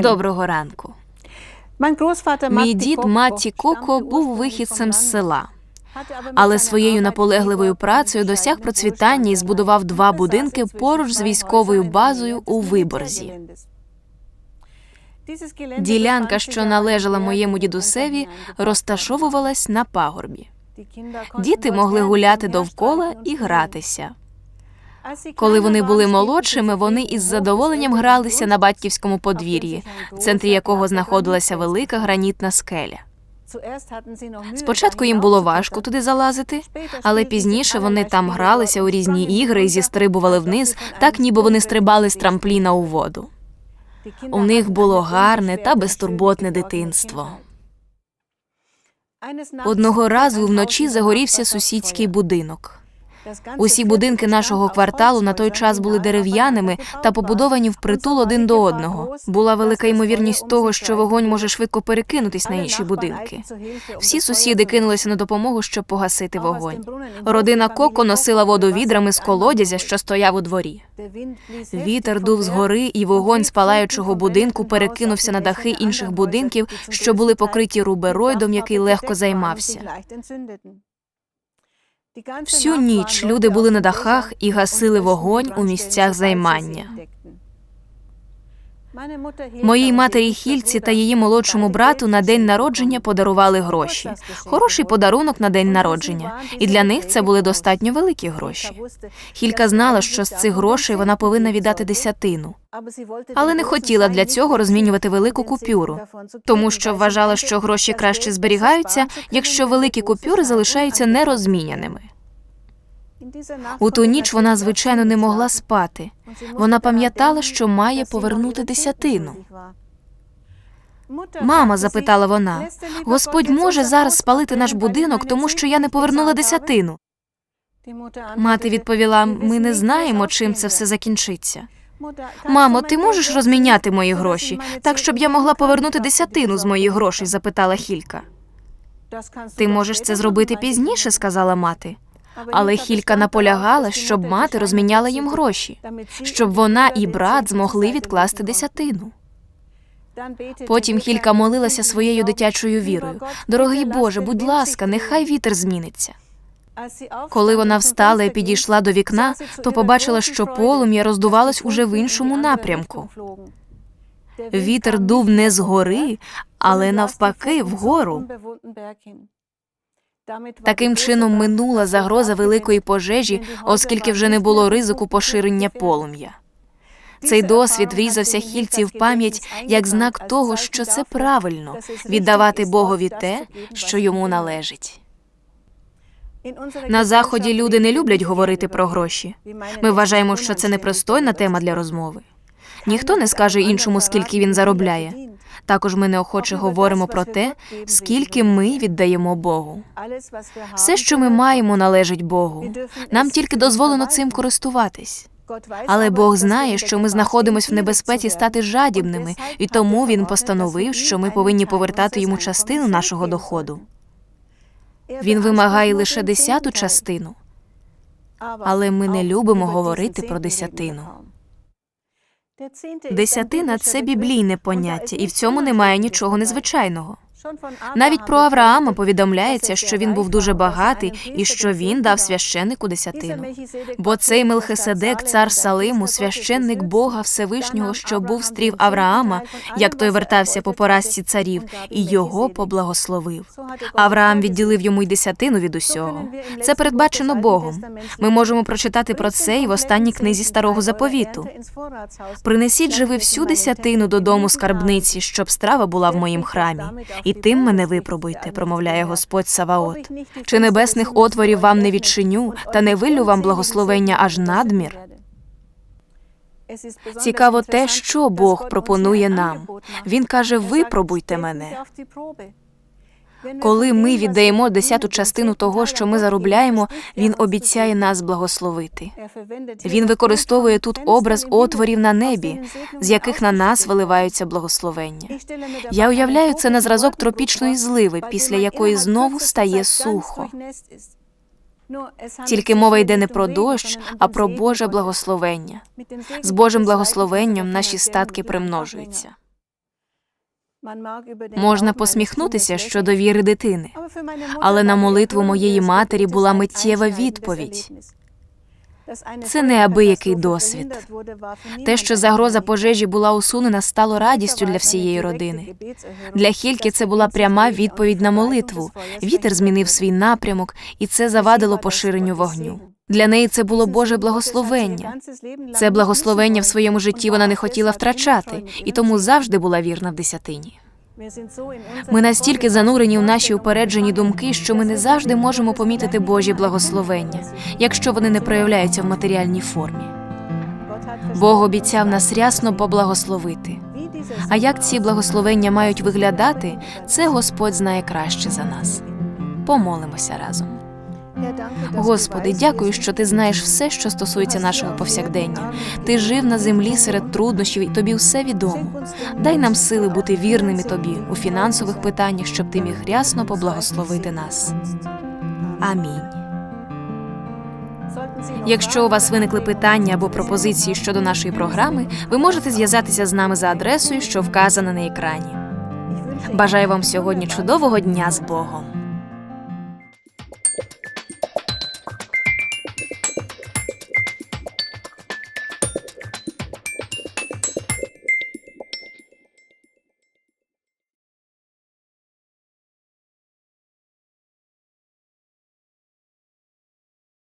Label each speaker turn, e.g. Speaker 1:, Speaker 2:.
Speaker 1: Доброго ранку. Мій дід Маті Коко був вихідцем з села, але своєю наполегливою працею досяг процвітання і збудував два будинки поруч з військовою базою у виборзі. Ділянка, що належала моєму дідусеві, розташовувалась на пагорбі. Діти могли гуляти довкола і гратися. Коли вони були молодшими, вони із задоволенням гралися на батьківському подвір'ї, в центрі якого знаходилася велика гранітна скеля. Спочатку їм було важко туди залазити, але пізніше вони там гралися у різні ігри і зістрибували вниз, так ніби вони стрибали з трампліна у воду. У них було гарне та безтурботне дитинство. Одного разу вночі загорівся сусідський будинок. Усі будинки нашого кварталу на той час були дерев'яними та побудовані впритул один до одного. Була велика ймовірність того, що вогонь може швидко перекинутись на інші будинки. Всі сусіди кинулися на допомогу, щоб погасити вогонь. Родина коко носила воду відрами з колодязя, що стояв у дворі. Вітер дув
Speaker 2: з
Speaker 1: гори, і вогонь
Speaker 2: з палаючого
Speaker 1: будинку перекинувся на дахи інших будинків, що були покриті руберойдом, який легко займався. Всю ніч люди були на дахах і гасили вогонь у місцях займання. Моїй матері Хільці та її молодшому брату на день народження подарували гроші. Хороший подарунок на день народження, і для них це були достатньо великі гроші. Хілька знала, що з цих грошей вона повинна віддати десятину, але не хотіла для цього розмінювати велику купюру, тому що вважала, що гроші краще зберігаються, якщо великі купюри залишаються нерозміняними. У ту ніч вона, звичайно, не могла спати. Вона пам'ятала, що має повернути десятину. Мама, запитала вона, Господь може зараз спалити наш будинок, тому що я не повернула десятину. Мати відповіла: ми не знаємо, чим це все закінчиться. Мамо, ти можеш розміняти мої гроші, так щоб я могла повернути десятину з моїх грошей? запитала Хілька. Ти можеш це зробити пізніше, сказала мати. Але Хілька наполягала, щоб мати розміняла їм гроші, щоб вона і брат змогли відкласти десятину. Потім Хілька молилася своєю дитячою вірою. Дорогий Боже, будь ласка, нехай вітер зміниться. Коли вона встала і підійшла до вікна, то побачила, що полум'я роздувалось уже в іншому напрямку. Вітер дув не згори, але навпаки, вгору. Таким чином минула загроза великої пожежі, оскільки вже не було ризику поширення полум'я. Цей досвід врізався хільці в пам'ять як знак того, що це правильно віддавати Богові те, що йому належить. На заході люди не люблять говорити про гроші. Ми вважаємо, що це непристойна тема для розмови. Ніхто не скаже іншому, скільки він заробляє. Також ми неохоче говоримо про те, скільки ми віддаємо Богу. Все, що ми маємо, належить Богу. Нам тільки дозволено цим користуватись. Але Бог знає, що ми знаходимось в небезпеці стати жадібними, і тому він постановив, що ми повинні повертати йому частину нашого доходу. Він вимагає лише десяту частину, але ми не любимо говорити про десятину. Десятина це біблійне поняття, і в цьому немає нічого незвичайного. Навіть про Авраама повідомляється, що він був дуже багатий і що він дав священнику десятину. Бо цей Мелхиседек, цар Салиму, священник Бога Всевишнього, що був стрів Авраама, як той вертався по поразці царів, і його поблагословив. Авраам відділив йому й десятину від усього. Це передбачено Богом. Ми можемо прочитати про це і в останній книзі старого заповіту. Принесіть же ви всю десятину додому скарбниці, щоб страва була в моїм храмі. І і тим мене випробуйте, промовляє Господь Саваот. Чи небесних отворів вам не відчиню, та не вилю вам благословення аж надмір? Цікаво те, що Бог пропонує нам. Він каже: випробуйте мене. Коли ми віддаємо десяту частину того, що ми заробляємо, він обіцяє нас благословити. Він використовує тут образ отворів на небі, з яких на нас виливаються благословення. Я уявляю це на зразок тропічної зливи, після якої знову стає сухо. Тільки мова йде не про дощ, а про Боже благословення. З Божим благословенням наші статки примножуються. Можна посміхнутися щодо віри дитини,
Speaker 2: але на молитву моєї матері була миттєва відповідь.
Speaker 1: Це неабиякий досвід. Те, що загроза пожежі була усунена, стало радістю для всієї родини. Для Хільки це була пряма відповідь на молитву. Вітер змінив свій напрямок, і це завадило поширенню вогню. Для неї це було Боже благословення. Це благословення в своєму житті вона не хотіла втрачати, і тому завжди була вірна в десятині. Ми настільки занурені в наші упереджені думки, що ми не завжди можемо помітити Божі благословення, якщо вони не проявляються в матеріальній формі. Бог обіцяв нас рясно поблагословити. А як ці благословення мають виглядати, це Господь знає краще за нас. Помолимося разом. Господи, дякую, що ти знаєш все, що стосується нашого повсякдення. Ти жив на землі серед труднощів, і тобі все відомо. Дай нам сили бути вірними тобі у фінансових питаннях, щоб ти міг рясно поблагословити нас. Амінь. Якщо у вас виникли питання або пропозиції щодо нашої програми, ви можете зв'язатися з нами за адресою, що вказана на екрані. Бажаю вам сьогодні чудового дня з Богом.